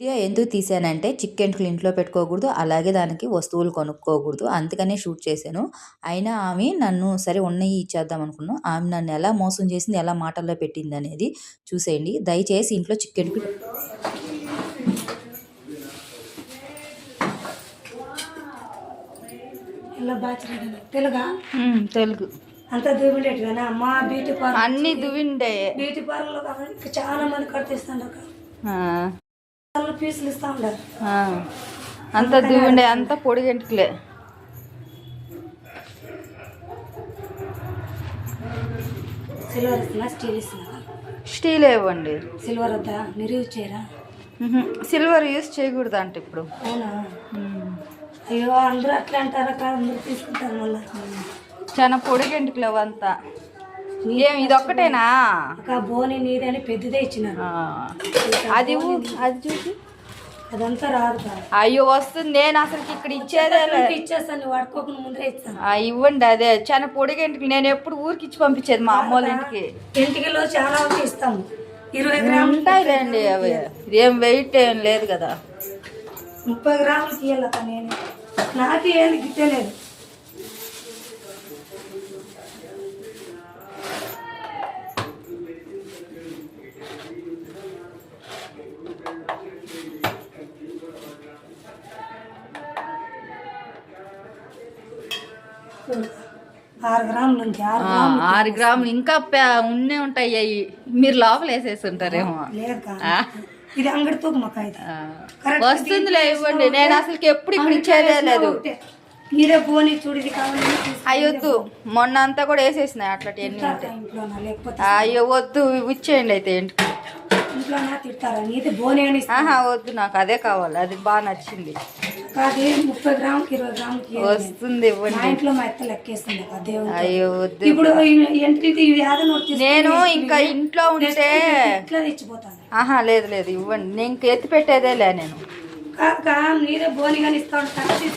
Video ఎందుకు తీసానంటే చిక్కెంటులు ఇంట్లో పెట్టుకోకూడదు అలాగే దానికి వస్తువులు కొనుక్కోకూడదు. అందుకనే షూట్ చేశాను. అయినా ఆమె నన్ను సరే ఉన్నవి ఇచ్చేద్దాం అనుకున్నాను ఆమె నన్ను ఎలా మోసం చేసింది ఎలా మాటల్లో పెట్టింది అనేది చూసేయండి. దయచేసి ఇంట్లో చిక్కెంటులు బాగా తెలుగా? తెలుగు. అంతా దువ్విండేటివేనా? మా బ్యూటీ పార్లర్ అన్ని దువ్విండే. బ్యూటీ పార్లర్లో కాబట్టి ఇంకా చాలా మంది కట్టిస్తుండ్రు వాళ్ళు పీసులు ఇస్తా అంత దువ్విండే అంత పొడిగంటికలే సిల్వర్ ఇస్తున్నా స్టీల్ ఇస్తున్నా. స్టీల్ ఇవ్వండి? సిల్వర్ వద్దా? మీరు యూజ్ చేయరా సిల్వర్ యూస్ చేయకూడదు అంట ఇప్పుడు. అవునా? అయ్యో అందరూ అట్లా అంటారా? అందరూ తీసుకుంటారు మళ్ళీ. చాలా పొడిగంటికలు అవంతా. ఏం ఇది ఒక్కటేనా ఒక బోని నీది అని పెద్దదే ఇచ్చినారు. అది అది చూసి. అదంతా రాదు అయ్యో వస్తుంది. నేను అసలు ఇక్కడ ఇచ్చేదే. ఇచ్చేస్తాను వాడుకోకుండా ముందరే ఇస్తాను. ఇవ్వండి అదే. చాలా పొడిగంటికి నేను ఎప్పుడు ఊరికి ఇచ్చి పంపించేది మా అమ్మ వాళ్ళ ఇంటికి. ఇంటికిలో చాలా ఇస్తాము. ఇరవై గ్రాములు ఉంటాయిలేండి అవి. ఏం వెయిట్ ఏం లేదు కదా. ముప్పై గ్రాములు తీయాలక్క నేను. నాకు ఏది గిట్టలేదు ఆరు గ్రాములు ఆరు గ్రాములు ఇంకా ఉన్నే ఉంటాయి అవి మీరు లోపల వేసేసి ఉంటారేమో ఇది అంగడి తూకు మాకు ఇది ఆ. కరెక్ట్ వస్తుందిలే ఇవ్వండి. నేను అసలు ఎప్పుడు ఇక్కడ ఇచ్చేదే లేదు. మీరే పోనీ చూడు ఇది కావాలని తీసుకో. అయ్యొద్దు మొన్న అంతా కూడా వేసేసినాయి అట్లాంటి ఎన్ని ఉంటాయి అయ్యో వద్దు. ఇచ్చేయండి అయితే ఇంటికి. ఇంట్లోనా తిడతారా నీది బోని అని ఇస్తా. ఆహా వద్దు నాకు అదే కావాలి. అది బాగా నచ్చింది. ముప్పై గ్రాములకి ఇరవై గ్రాములకి. వస్తుంది మా ఇవ్వండి ఇంట్లో మా లెక్కేస్తుంది దేవుడు అయ్యో వద్దు. ఇప్పుడు నేను ఇంకా ఇంట్లో ఉంటే ఇట్లా తెచ్చిపోతాను. ఆహా లేదు లేదు ఇవ్వండి. నేను ఇంక ఎత్తి పెట్టేదే లే నేను కాక మీరే బోని కానీ ఇస్తా ఉంటాను